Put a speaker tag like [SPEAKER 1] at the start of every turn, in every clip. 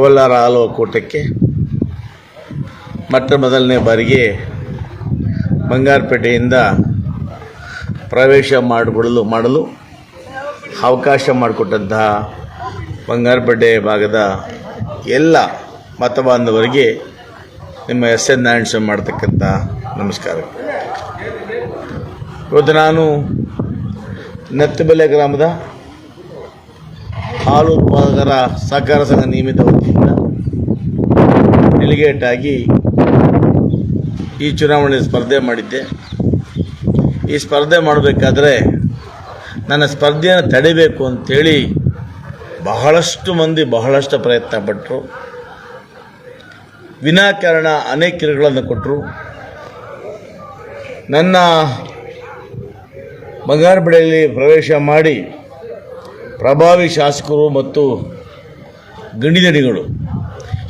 [SPEAKER 1] ಕೋಲಾರ ಹಾಲು ಒಕ್ಕೂಟಕ್ಕೆ ಮೊಟ್ಟ ಮೊದಲನೇ ಬಾರಿಗೆ ಬಂಗಾರಪೇಟೆಯಿಂದ ಪ್ರವೇಶ ಮಾಡಿಬಿಡಲು ಮಾಡಲು ಅವಕಾಶ ಮಾಡಿಕೊಟ್ಟಂತಹ ಬಂಗಾರಪೇಟೆ ಭಾಗದ ಎಲ್ಲ ಮತಬಾಂಧವರಿಗೆ ನಿಮ್ಮ ಎಸ್ ಎನ್ ನಾರಾಯಣ ಸ್ವಾಮಿ ಮಾಡ್ತಕ್ಕಂಥ ನಮಸ್ಕಾರ. ಇವತ್ತು ನಾನು ನೆತ್ತಬೆಲೆ ಗ್ರಾಮದ ಹಾಲು ಉತ್ಪಾದಕರ ಸಹಕಾರ ಸಂಘ ನಿಯಮಿತ ವತಿಯಿಂದ ಡೆಲಿಗೇಟ್ ಆಗಿ ಈ ಚುನಾವಣೆ ಸ್ಪರ್ಧೆ ಮಾಡಿದ್ದೆ. ಈ ಸ್ಪರ್ಧೆ ಮಾಡಬೇಕಾದ್ರೆ ನನ್ನ ಸ್ಪರ್ಧೆಯನ್ನು ತಡಿಬೇಕು ಅಂಥೇಳಿ ಬಹಳಷ್ಟು ಮಂದಿ ಬಹಳಷ್ಟು ಪ್ರಯತ್ನ ಪಟ್ಟರು ವಿನಾಕಾರಣ ಅನೇಕ ಕಿರುಗಳನ್ನು ಕೊಟ್ಟರು ನನ್ನ ಬಂಗಾರಪೇಟೆಯಲ್ಲಿ ಪ್ರವೇಶ ಮಾಡಿ ಪ್ರಭಾವಿ ಶಾಸಕರು ಮತ್ತು ಗಣಿದಡಿಗಳು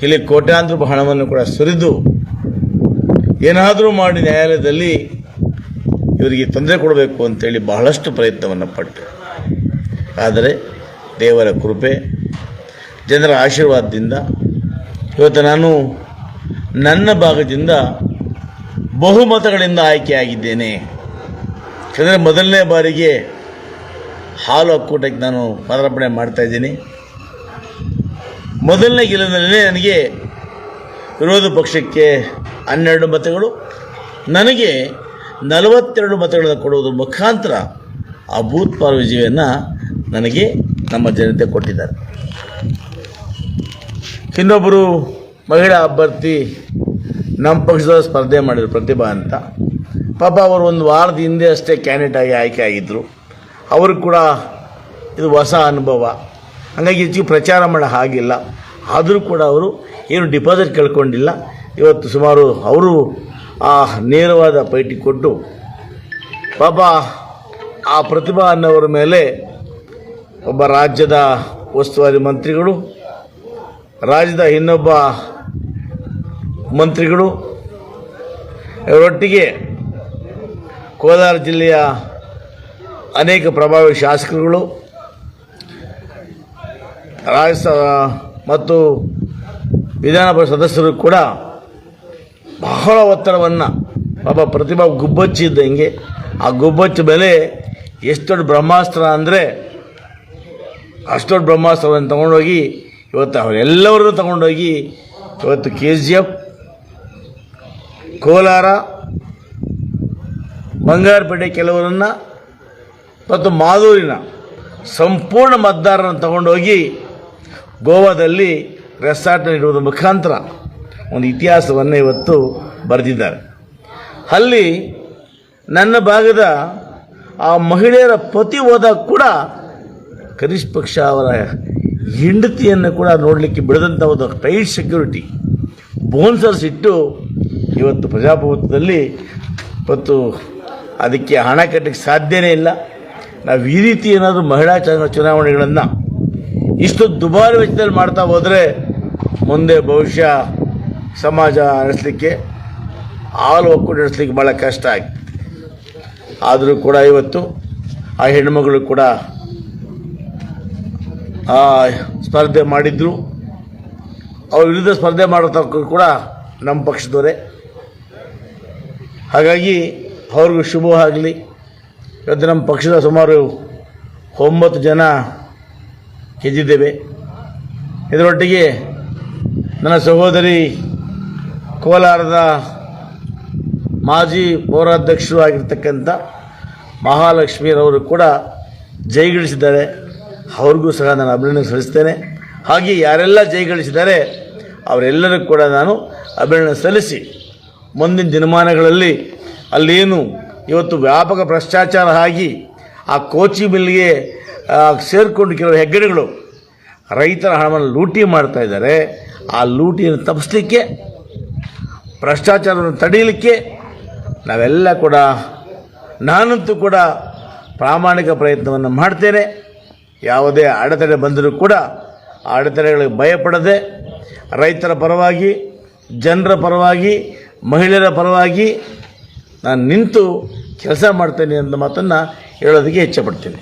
[SPEAKER 1] ಇಲ್ಲಿ ಕೋಟ್ಯಾಂತರ ಹಣವನ್ನು ಕೂಡ ಸುರಿದು ಏನಾದರೂ ಮಾಡಿ ನ್ಯಾಯಾಲಯದಲ್ಲಿ ಇವರಿಗೆ ತೊಂದರೆ ಕೊಡಬೇಕು ಅಂತೇಳಿ ಬಹಳಷ್ಟು ಪ್ರಯತ್ನವನ್ನು ಪಟ್ಟು ಆದರೆ ದೇವರ ಕೃಪೆ, ಜನರ ಆಶೀರ್ವಾದದಿಂದ ಇವತ್ತು ನಾನು ನನ್ನ ಭಾಗದಿಂದ ಬಹುಮತಗಳಿಂದ ಆಯ್ಕೆಯಾಗಿದ್ದೇನೆ. ಯಾಕಂದರೆ ಮೊದಲನೇ ಬಾರಿಗೆ ಹಾಲು ಒಕ್ಕೂಟಕ್ಕೆ ನಾನು ಪದಾರ್ಪಣೆ ಮಾಡ್ತಾ ಇದ್ದೀನಿ. ಮೊದಲನೇ ಗೆಲುವಿನಲ್ಲೇ ನನಗೆ ವಿರೋಧ ಪಕ್ಷಕ್ಕೆ ಹನ್ನೆರಡು ಮತಗಳು, ನನಗೆ ನಲವತ್ತೆರಡು ಮತಗಳನ್ನು ಕೊಡುವುದರ ಮುಖಾಂತರ ಅಭೂತಪೂರ್ವ ವಿಜಯವನ್ನು ನನಗೆ ನಮ್ಮ ಜನತೆ ಕೊಟ್ಟಿದ್ದಾರೆ. ಇನ್ನೊಬ್ಬರು ಮಹಿಳಾ ಅಭ್ಯರ್ಥಿ ನಮ್ಮ ಪಕ್ಷದ ಸ್ಪರ್ಧೆ ಮಾಡಿದರು ಪ್ರತಿಭಾ ಅಂತ. ಪಾಪ ಅವರು ಒಂದು ವಾರದ ಹಿಂದೆ ಅಷ್ಟೇ ಕ್ಯಾಂಡಿಡೇಟ್ ಆಗಿ ಆಯ್ಕೆ ಆಗಿದ್ದರು ಅವರು ಕೂಡ ಇದು ಹೊಸ ಅನುಭವ. ಹಾಗಾಗಿ ಹೆಚ್ಚಿಗೆ ಪ್ರಚಾರ ಮಾಡೋ ಹಾಗಿಲ್ಲ. ಆದರೂ ಕೂಡ ಅವರು ಏನು ಡಿಪಾಸಿಟ್ ಕಳ್ಕೊಂಡಿಲ್ಲ. ಇವತ್ತು ಸುಮಾರು ಅವರು ಆ ನೇರವಾದ ಪೈಟಿ ಕೊಟ್ಟು ಪಾಪ ಆ ಪ್ರತಿಭಾ ಅನ್ನೋರ ಮೇಲೆ ಒಬ್ಬ ರಾಜ್ಯದ ಉಸ್ತುವಾರಿ ಮಂತ್ರಿಗಳು, ರಾಜ್ಯದ ಇನ್ನೊಬ್ಬ ಮಂತ್ರಿಗಳು, ಇವರೊಟ್ಟಿಗೆ ಕೋಲಾರ ಜಿಲ್ಲೆಯ ಅನೇಕ ಪ್ರಭಾವಿ ಶಾಸಕರುಗಳು, ರಾಜ್ಯಸಭಾ ಮತ್ತು ವಿಧಾನ ಪರಿಷತ್ ಸದಸ್ಯರು ಕೂಡ ಬಹಳ ಒತ್ತಡವನ್ನು, ಪಾಪ ಪ್ರತಿಭಾ ಗುಬ್ಬಚ್ಚಿ ಇದ್ದಂಗೆ ಆ ಗುಬ್ಬಚ್ಚಿ ಬೆಲೆ ಎಷ್ಟು ಬ್ರಹ್ಮಾಸ್ತ್ರ ಅಂದರೆ, ಅಷ್ಟು ದೊಡ್ಡ ಬ್ರಹ್ಮಾಸ್ತ್ರವನ್ನು ತಗೊಂಡೋಗಿ ಇವತ್ತು ಅವರೆಲ್ಲವರನ್ನು ತಗೊಂಡೋಗಿ ಇವತ್ತು K G F Kolar, Bangarapete ಕೆಲವರನ್ನು ಮತ್ತು ಮಾದೂರಿನ ಸಂಪೂರ್ಣ ಮತದಾರರನ್ನು ತಗೊಂಡೋಗಿ ಗೋವಾದಲ್ಲಿ ರೆಸಾರ್ಟ್ ಇಡುವುದರ ಮುಖಾಂತರ ಒಂದು ಇತಿಹಾಸವನ್ನು ಇವತ್ತು ಬರೆದಿದ್ದಾರೆ. ಅಲ್ಲಿ ನನ್ನ ಭಾಗದ ಆ ಮಹಿಳೆಯರ ಪತಿ ಹೋದಾಗ ಕೂಡ ಕನಿಷ್ಠ ಪಕ್ಷ ಅವರ ಹೆಂಡತಿಯನ್ನು ಕೂಡ ನೋಡಲಿಕ್ಕೆ ಬಿಡದಂಥ ಒಂದು ಟೈಟ್ ಸೆಕ್ಯೂರಿಟಿ ಬೋನ್ಸರ್ಸ್ ಇಟ್ಟು ಇವತ್ತು ಪ್ರಜಾಪ್ರಭುತ್ವದಲ್ಲಿ ಇವತ್ತು ಅದಕ್ಕೆ ಹಣ ಕಟ್ಟಕ್ಕೆ ಸಾಧ್ಯವೇ ಇಲ್ಲ. ನಾವು ಈ ರೀತಿ ಏನಾದರೂ ಮಹಿಳಾ ಚುನಾ- ಚುನಾವಣೆಗಳನ್ನು ಇಷ್ಟು ದುಬಾರಿ ವೆಚ್ಚದಲ್ಲಿ ಮಾಡ್ತಾ ಹೋದರೆ ಮುಂದೆ ಭವಿಷ್ಯ ಸಮಾಜ ನಡೆಸಲಿಕ್ಕೆ, ಹಾಲು ಒಕ್ಕೂಟ ನಡೆಸಲಿಕ್ಕೆ ಭಾಳ ಕಷ್ಟ ಆಗ್ತದೆ ಆದರೂ ಕೂಡ ಇವತ್ತು ಆ ಹೆಣ್ಮಗಳು ಕೂಡ ಸ್ಪರ್ಧೆ ಮಾಡಿದ್ರು. ಅವ್ರ ವಿರುದ್ಧ ಸ್ಪರ್ಧೆ ಮಾಡತಕ್ಕ ಕೂಡ ನಮ್ಮ ಪಕ್ಷದವರೇ. ಹಾಗಾಗಿ ಅವ್ರಿಗೂ ಶುಭವಾಗಲಿ. ಇವತ್ತು ನಮ್ಮ ಪಕ್ಷದ ಸುಮಾರು ಒಂಬತ್ತು ಜನ ಗೆದ್ದಿದ್ದೇವೆ. ಇದರೊಟ್ಟಿಗೆ ನನ್ನ ಸಹೋದರಿ ಕೋಲಾರದ ಮಾಜಿ ಪೌರಾಧ್ಯಕ್ಷರು ಆಗಿರ್ತಕ್ಕಂಥ ಮಹಾಲಕ್ಷ್ಮಿಯರವರು ಕೂಡ ಜೈಗಳಿಸಿದ್ದಾರೆ. ಅವ್ರಿಗೂ ಸಹ ನಾನು ಅಭಿನಂದನೆ ಸಲ್ಲಿಸ್ತೇನೆ. ಹಾಗೆ ಯಾರೆಲ್ಲ ಜೈಗಳಿಸಿದ್ದಾರೆ ಅವರೆಲ್ಲರಿಗೂ ಕೂಡ ನಾನು ಅಭಿನಂದನೆ ಸಲ್ಲಿಸಿ ಮುಂದಿನ ದಿನಮಾನಗಳಲ್ಲಿ ಅಲ್ಲೇನು ಇವತ್ತು ವ್ಯಾಪಕ ಭ್ರಷ್ಟಾಚಾರ ಆಗಿ ಆ ಕೋಚಿ ಮಿಲ್ಗೆ ಸೇರಿಕೊಂಡು ಕೆಲವು ಹೆಗ್ಗಡೆಗಳು ರೈತರ ಹಣವನ್ನು ಲೂಟಿ ಮಾಡ್ತಾ ಇದ್ದಾರೆ. ಆ ಲೂಟಿಯನ್ನು ತಪ್ಪಿಸ್ಲಿಕ್ಕೆ, ಭ್ರಷ್ಟಾಚಾರವನ್ನು ತಡೆಯಲಿಕ್ಕೆ ನಾವೆಲ್ಲ ಕೂಡ, ನಾನಂತೂ ಕೂಡ ಪ್ರಾಮಾಣಿಕ ಪ್ರಯತ್ನವನ್ನು ಮಾಡ್ತೇನೆ. ಯಾವುದೇ ಅಡೆತಡೆ ಬಂದರೂ ಕೂಡ ಆ ಅಡೆತಡೆಗಳಿಗೆ ಭಯಪಡದೆ ರೈತರ ಪರವಾಗಿ, ಜನರ ಪರವಾಗಿ, ಮಹಿಳೆಯರ ಪರವಾಗಿ ನಾನು ನಿಂತು ಕೆಲಸ ಮಾಡ್ತೇನೆ ಅಂತ ಮಾತನ್ನು ಹೇಳೋದಕ್ಕೆ ಇಚ್ಛೆಪಡ್ತೀನಿ